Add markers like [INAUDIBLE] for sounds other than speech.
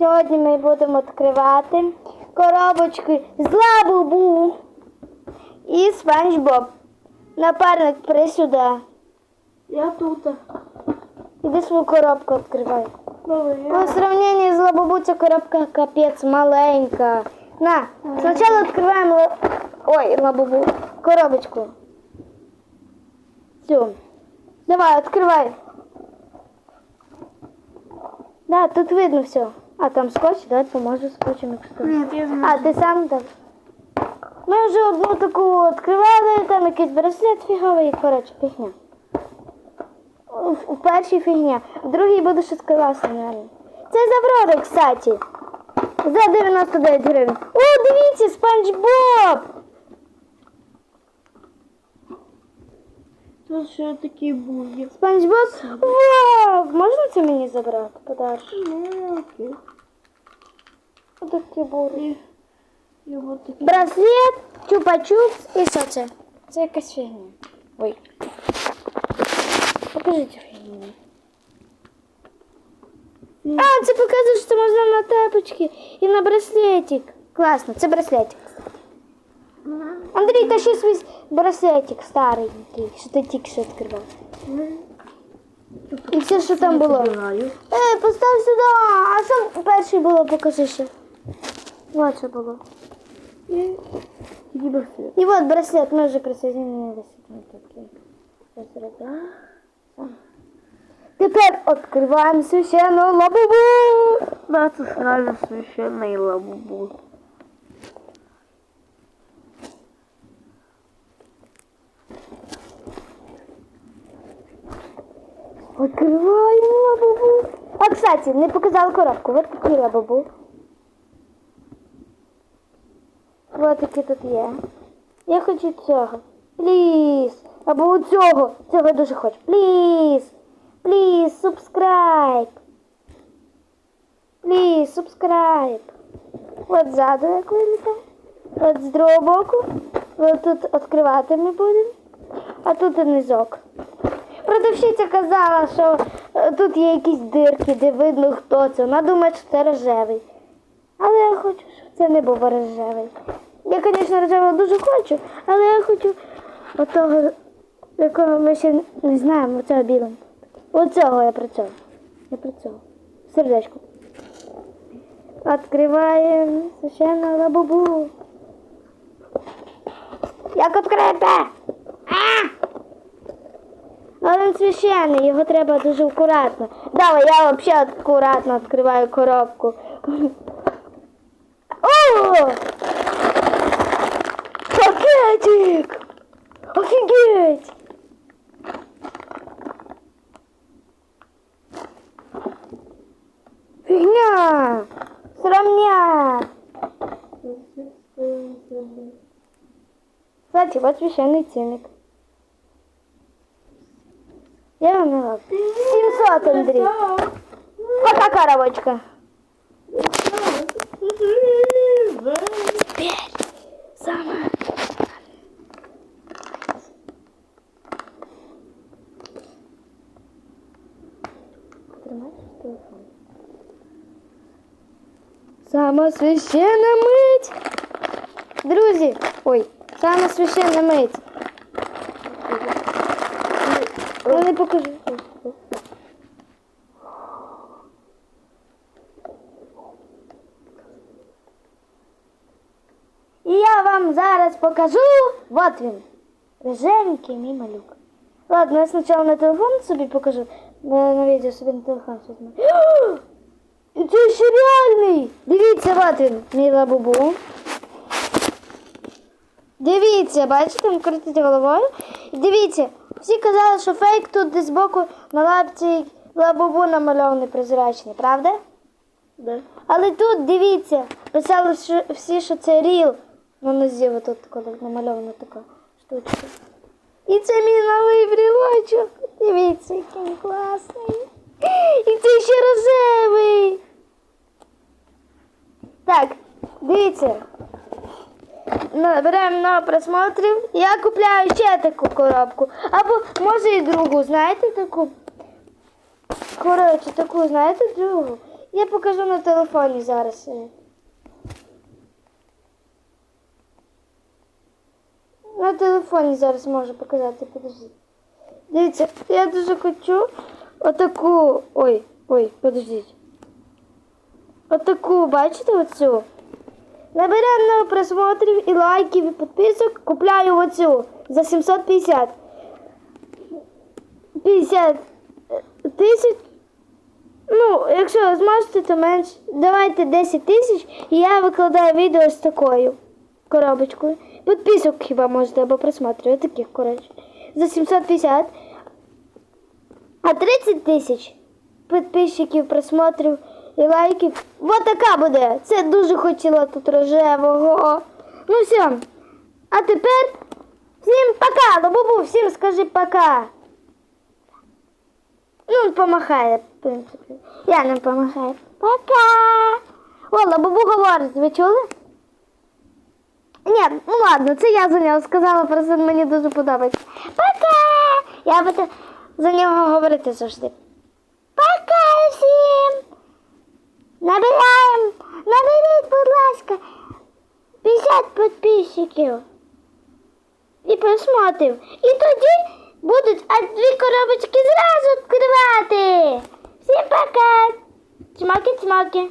Сьогодні ми будемо відкривати коробочки з лабубу і Спанч Боб. Напарник, при сюди. Я тут. Іди свою коробку відкривай. По сравнению з лабубу ця коробка капець маленька. На, спочатку відкриваємо Ой, лабубу. Коробочку. Все. Давай, відкривай. Да, тут видно все. А там скотч, давай поможу скотчем, якщо. Нет, я знаю. А, ти сам так. Ми вже одну таку відкривали, там якийсь браслет фіговий, коротше, фігня. У, першій фігня, в другій буде щось класне, реально. Це завроди, кстати. За 99 гривень. О, дивіться, спанч Боб! Тут ще такі буги. Спанч Боб. Вау! Можна це мені забрати? Подарок? Ну, окей. Отакі були. І, і от такі. Браслет, чупа-чупс і що це? Це якась фігня. Ой. Покажіть фігню. А, це показує, що можна на тапочки і на браслетик. Класно, це браслетик. Андрій, тащи свій браслетик старий, який, що ти тільки що відкривав. І все, що там було. Ей, постав сюди. А що перший було, покажи ще. Вот що було. І браслет. И вот браслет, мы уже присоединились. Вот такие. Сейчас. Тепер відкриваємо священну лабубу. Да, це реально священний лабубу. Відкриваємо лабубу. А, кстати, не показала коробку. Вот такі лабубу. Вот які тут є. Я хочу цього. Пліз. Або цього. Цього я дуже хочу. Пліз. Пліз, subscribe. Пліз, subscribe. От ззаду як виліта. От з другого боку. От тут відкривати ми будемо. А тут низок. Продавщиця казала, що е, тут є якісь дирки, де видно, хто це. Вона думає, що це рожевий. Але я хочу, щоб це не був рожевий. Я, звісно, рожевого дуже хочу, але я хочу отого, якого ми ще не знаємо, оцього білого. Оцього я цього. Я цього. Сердечко. Відкриваємо священну лабубу. Як відкрити? А! Він священний, його треба дуже акуратно. Давай, я взагалі акуратно відкриваю коробку. О! Пакетик! Офігеть! Фігня! Срамня! Кстати, вот священный ценник. Я на 700, Андрей. Пока, коробочка. Теперь самое... Сама священно мыть. друзья. ой, сама священно мыть. Я не покажу. І я вам зараз покажу. Вот він. Рожевенький мій малюк. Ладно, я спочатку на телефон собі покажу. На, на відео собі на телефон щось. І це ще [GASPS] реальний. Дивіться, вот він, мій лабубу. Дивіться, бачите, там крутить головою. І Дивіться, Всі казали, що фейк тут десь збоку на лапці лабубу намальований прозрачний, правда? Да. Але тут дивіться, писали що, всі, що це ріл на нозі, отут коли намальована така штучка. І це мій новий брілочок. Дивіться, який він класний. І це ще рожевий. Так, дивіться. Наберемо на просмотрів. Я купляю ще таку коробку. Або може і другу, знаєте таку? Коротше, таку, знаєте, другу. Я покажу на телефоні зараз. На телефоні зараз можу показати, подожди. Дивіться, я дуже хочу отаку. Ой, ой, подождіть. Отаку, бачите оцю? Наберемо просмотрів і лайків і підписок. Купляю оцю за 750. 50 тисяч. Ну, якщо зможете, то менше. Давайте 10 тисяч і я викладаю відео з такою коробочкою. Підписок хіба можете або просмотрів. Таких, коротше. За 750. А 30 тисяч підписчиків, просмотрів і лайків. Вот така буде. Це дуже хотіла тут рожевого. Ну все. А тепер всім пока. Лабубу, всім скажи пока. Ну, помахає, в принципі. Я не помахаю. Пока. О, Лабубу говорить, ви чули? Ні, ну ладно, це я за нього сказала, просто мені дуже подобається. Пока! Я буду за нього говорити завжди. Пока всім! Набираємо, наберіть, будь ласка, 50 підписчиків і просмотрів. І тоді будуть а дві коробочки зразу відкривати. Всім пока! Чмаки-чмаки.